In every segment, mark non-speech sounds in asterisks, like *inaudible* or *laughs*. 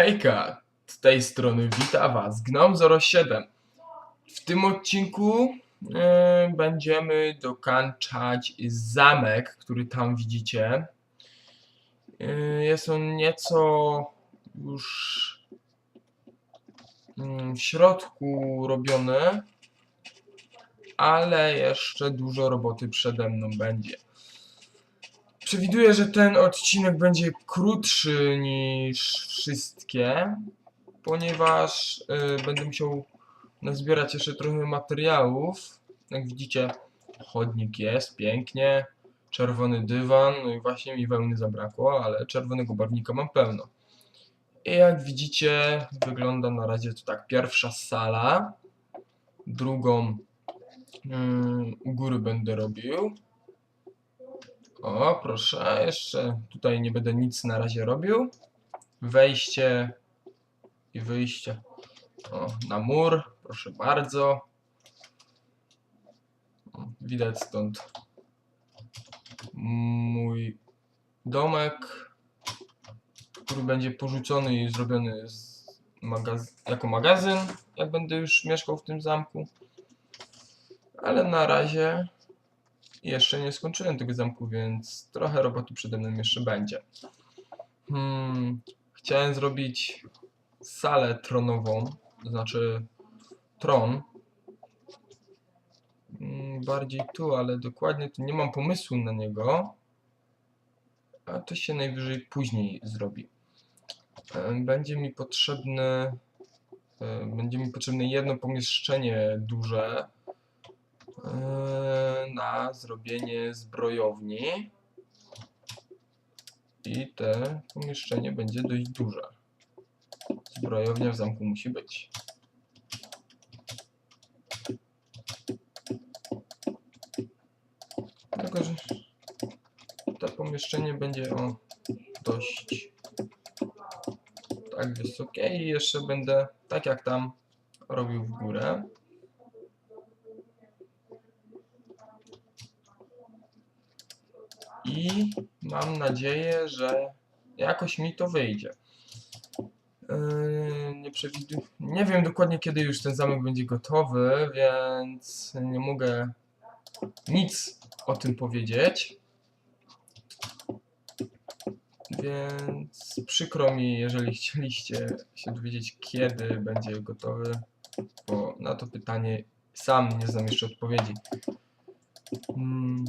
Hejka, z tej strony wita Was Gnome07. W tym odcinku e, będziemy dokańczać zamek, który tam widzicie. E, jest on nieco już mm, w środku robiony, ale jeszcze dużo roboty przede mną będzie. Przewiduję, że ten odcinek będzie krótszy niż wszystkie, ponieważ y, będę musiał nazbierać jeszcze trochę materiałów. Jak widzicie, chodnik jest pięknie, czerwony dywan, no i właśnie mi wełny zabrakło, ale czerwonego barwnika mam pełno. I jak widzicie, wygląda na razie to tak pierwsza sala, drugą mm, u góry będę robił. O, proszę, jeszcze tutaj nie będę nic na razie robił. Wejście i wyjście. O, na mur, proszę bardzo. Widać stąd mój domek, który będzie porzucony i zrobiony magaz jako magazyn, jak będę już mieszkał w tym zamku. Ale na razie jeszcze nie skończyłem tego zamku, więc trochę roboty przede mną jeszcze będzie. Hmm, chciałem zrobić salę tronową, to znaczy tron. Mm, Bardziej tu, ale dokładnie tu nie mam pomysłu na niego. A to się najwyżej później zrobi. Będzie mi potrzebne będzie mi potrzebne jedno pomieszczenie duże, na zrobienie zbrojowni. I te pomieszczenie będzie dość duże. Zbrojownia w zamku musi być. Tylko, że to pomieszczenie będzie o dość tak wysokie i jeszcze będę tak jak tam robił w górę. I mam nadzieję, że jakoś mi to wyjdzie. Yy, nie przewiduję. Nie wiem dokładnie kiedy już ten zamek będzie gotowy, więc nie mogę nic o tym powiedzieć. Więc przykro mi, jeżeli chcieliście się dowiedzieć, kiedy będzie gotowy, bo na to pytanie sam nie znam jeszcze odpowiedzi. Mm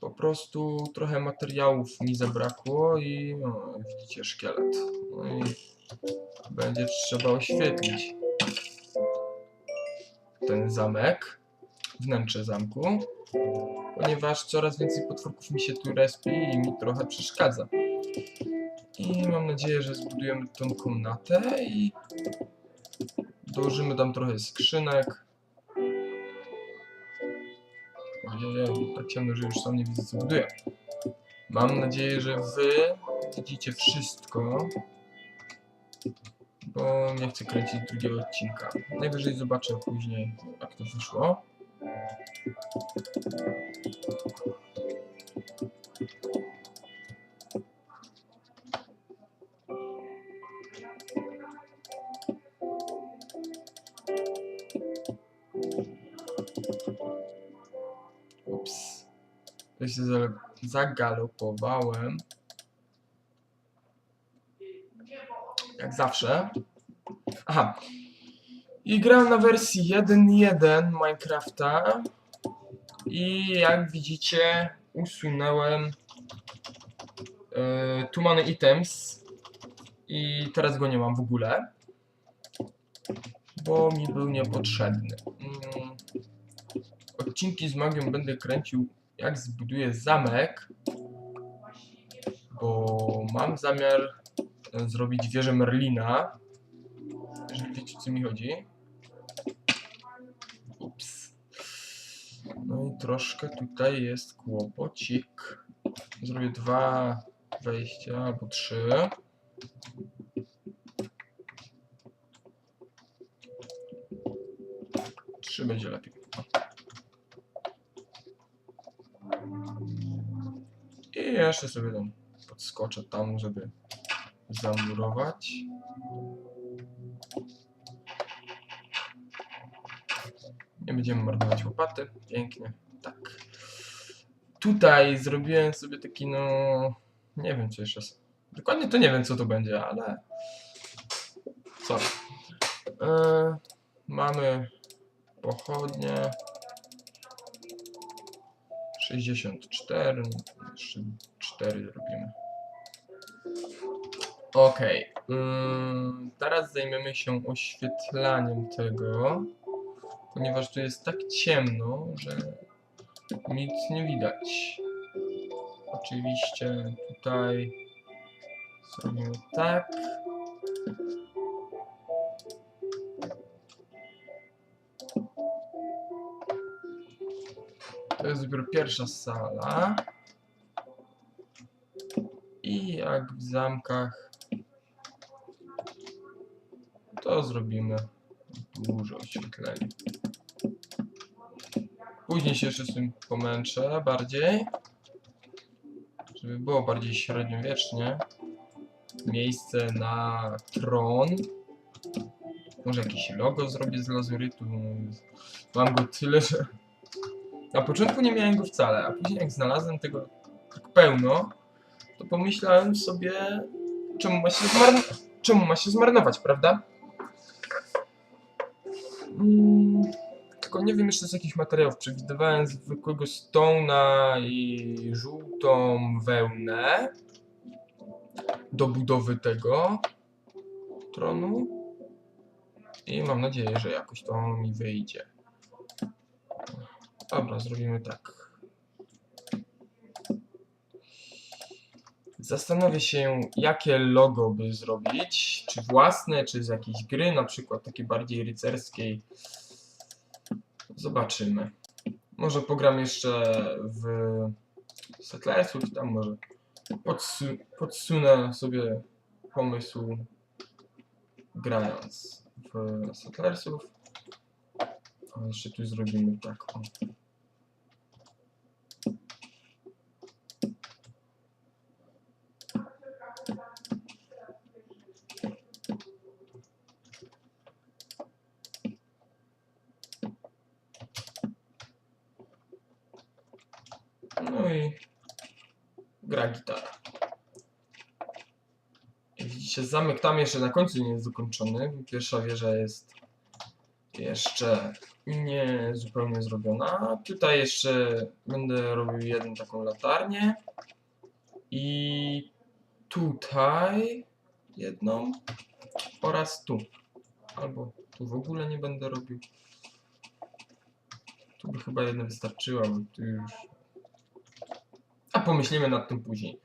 po prostu trochę materiałów mi zabrakło i no, widzicie szkielet. No i będzie trzeba oświetlić ten zamek, wnętrze zamku, ponieważ coraz więcej potworków mi się tu respi i mi trochę przeszkadza. I mam nadzieję, że zbudujemy tą komnatę i dołożymy tam trochę skrzynek. Ojej, tak ciemno, że już sam nie widzę co buduję. Mam nadzieję, że wy widzicie wszystko, bo nie chcę kręcić drugiego odcinka. Najwyżej zobaczę później, jak to wyszło. Ja się za- zagalopowałem. Jak zawsze. Aha. I gram na wersji 1.1 Minecrafta. I jak widzicie, usunąłem e, tu mamy items. I teraz go nie mam w ogóle. Bo mi był niepotrzebny. Mm odcinki z magią będę kręcił jak zbuduję zamek, bo mam zamiar e, zrobić wieżę Merlina, jeżeli wiecie o co mi chodzi. Ups. No i troszkę tutaj jest kłopocik. Zrobię dwa wejścia albo trzy. Trzy będzie lepiej. I jeszcze sobie tam podskoczę tam, żeby zamurować. Nie będziemy marnować łopaty. Pięknie. Tak. Tutaj zrobiłem sobie taki, no. Nie wiem, co jeszcze. Dokładnie to nie wiem, co to będzie, ale. Co? E, mamy pochodnie. 64. Jeszcze 4 zrobimy. Okej. ym, teraz zajmiemy się oświetlaniem tego. Ponieważ tu jest tak ciemno, że nic nie widać. Oczywiście tutaj zrobimy tak. To jest dopiero pierwsza sala. I jak w zamkach, to zrobimy dużo oświetlenia. Później się jeszcze z tym pomęczę bardziej, żeby było bardziej średniowiecznie. Miejsce na tron. Może jakieś logo zrobię z lazurytu. Mam go tyle, że na początku nie miałem go wcale, a później jak znalazłem tego tak pełno, to pomyślałem sobie, czemu ma się, zmarn- czemu ma się zmarnować, prawda? Mm, tylko nie wiem jeszcze z jakich materiałów. Przewidywałem zwykłego stona i żółtą wełnę do budowy tego tronu. I mam nadzieję, że jakoś to mi wyjdzie. Dobra, zrobimy tak. Zastanowię się, jakie logo by zrobić. Czy własne, czy z jakiejś gry, na przykład takiej bardziej rycerskiej. Zobaczymy. Może pogram jeszcze w Settlersów, tam może podsu podsunę sobie pomysł grając w Settlersów. A jeszcze tu zrobimy tak. O. No i gra gitara. Jak widzicie, zamek tam jeszcze na końcu nie jest dokończony. Pierwsza wieża jest jeszcze nie zupełnie zrobiona. Tutaj jeszcze będę robił jedną taką latarnię. I tutaj jedną oraz tu. Albo tu w ogóle nie będę robił. Tu by chyba jedna wystarczyła, bo tu już... A pomyślimy nad tym później.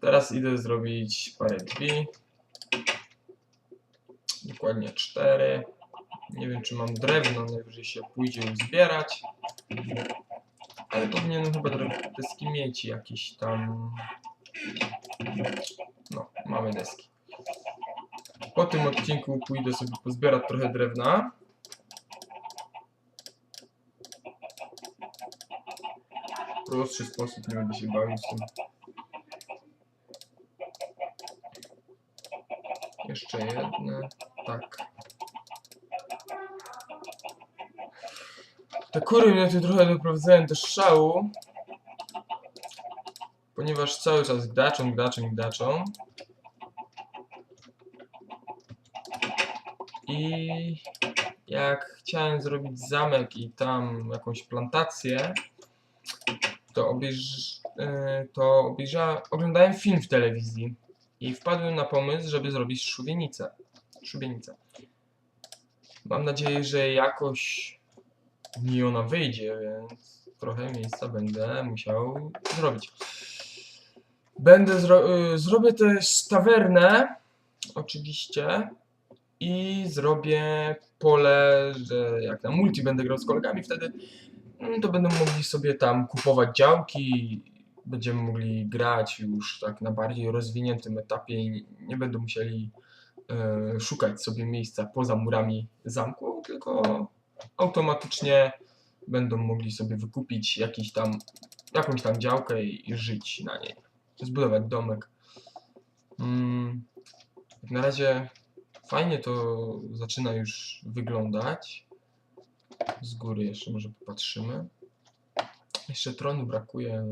Teraz idę zrobić parę drzwi. Dokładnie cztery. Nie wiem, czy mam drewno, najwyżej się pójdzie uzbierać. Ale powinienem chyba deski mieć jakieś tam. No, mamy deski. Po tym odcinku pójdę sobie pozbierać trochę drewna. Prostszy sposób, nie będę się bawił z tym. Jeszcze jedne. Tak. Te kury mnie tu trochę doprowadzają do szału. Ponieważ cały czas gdaczą, gdaczą, gdaczą. I jak chciałem zrobić zamek i tam jakąś plantację, to, obejrz, yy, to obejrzałem, oglądałem film w telewizji i wpadłem na pomysł, żeby zrobić szubienicę. Szubienicę. Mam nadzieję, że jakoś mi ona wyjdzie, więc trochę miejsca będę musiał zrobić. Będę zro y, zrobię też tawernę, oczywiście, i zrobię pole, że jak na multi będę grał z kolegami, wtedy to będą mogli sobie tam kupować działki, będziemy mogli grać już tak na bardziej rozwiniętym etapie i nie będą musieli e, szukać sobie miejsca poza murami zamku, tylko automatycznie będą mogli sobie wykupić jakiś tam, jakąś tam działkę i, i żyć na niej. Zbudować domek. Mm, na razie fajnie to zaczyna już wyglądać. Z góry jeszcze może popatrzymy. Jeszcze tronu brakuje,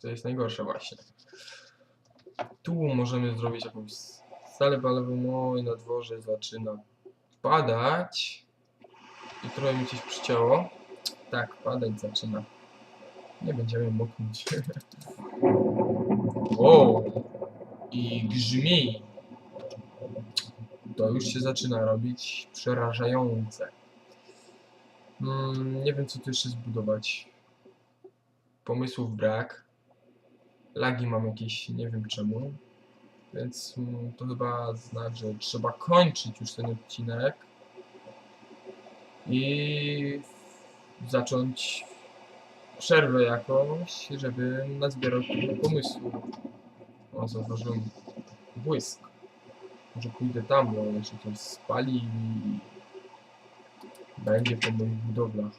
to jest najgorsze właśnie. Tu możemy zrobić jakąś salę balową, oj, na dworze zaczyna padać. I trochę mi coś przycięło. Tak, padać zaczyna. Nie będziemy moknąć. *laughs* wow! I grzmi. To już się zaczyna robić przerażające. Mm, nie wiem, co tu jeszcze zbudować. Pomysłów brak. Lagi mam jakieś, nie wiem czemu. Więc mm, to chyba znak, że trzeba kończyć już ten odcinek. I zacząć przerwę jakąś, żeby nazbierał tego pomysłu. O, zauważyłem błysk. Może pójdę tam, bo jeszcze spali i będzie po moich budowlach.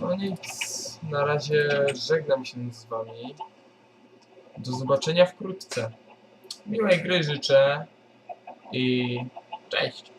No nic, na razie żegnam się z wami. Do zobaczenia wkrótce. Miłej gry życzę i cześć.